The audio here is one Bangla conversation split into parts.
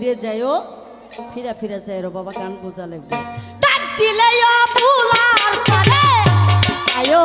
ধীরে যাইও ফিরা ফিরা যাই বাবা গান বোঝা লাগবে। ডাক দিলে ভুলার পারে আয়ো।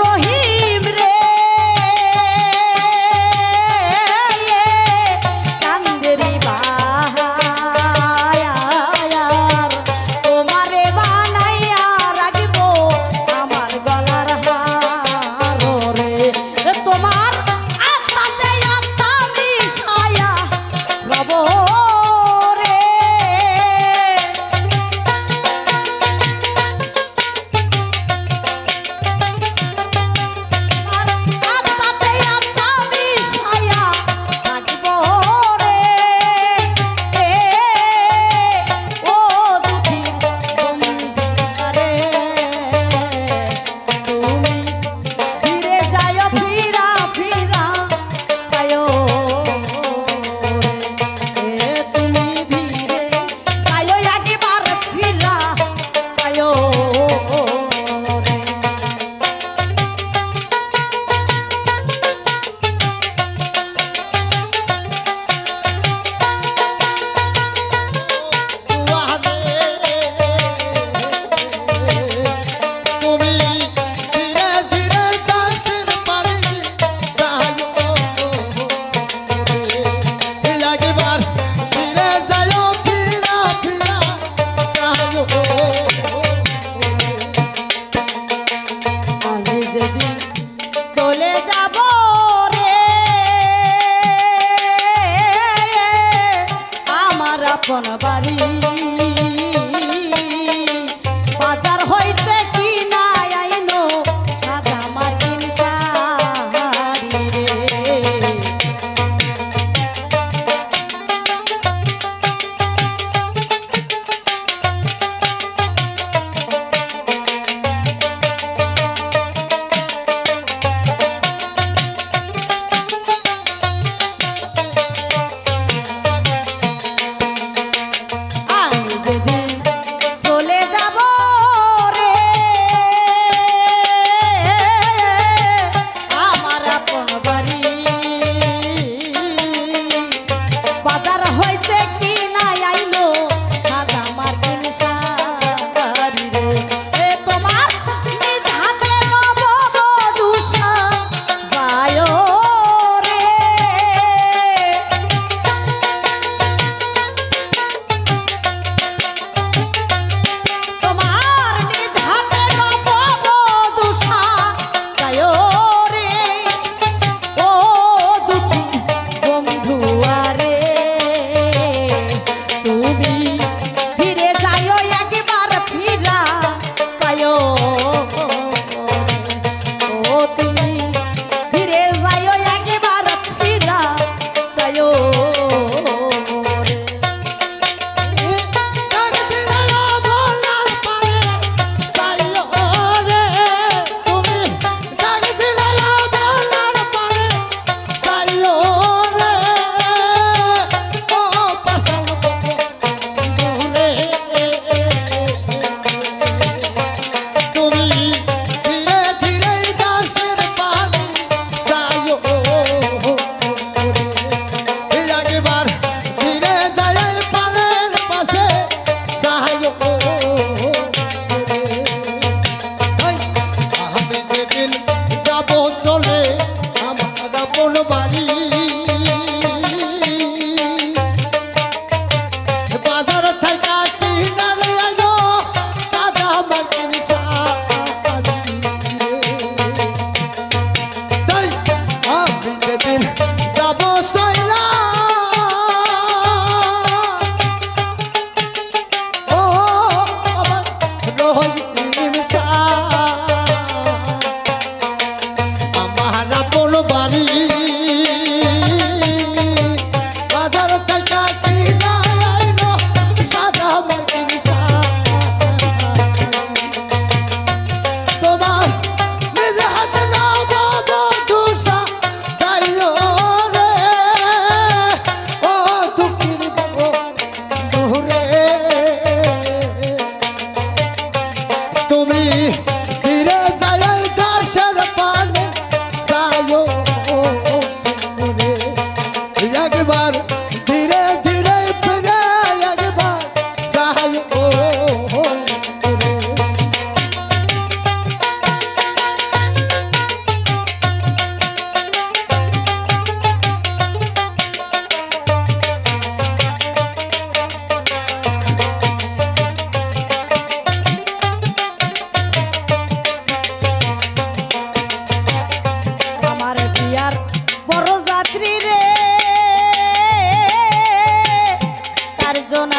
রহিম।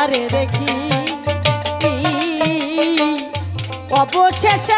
তারে দেখি অবশেষে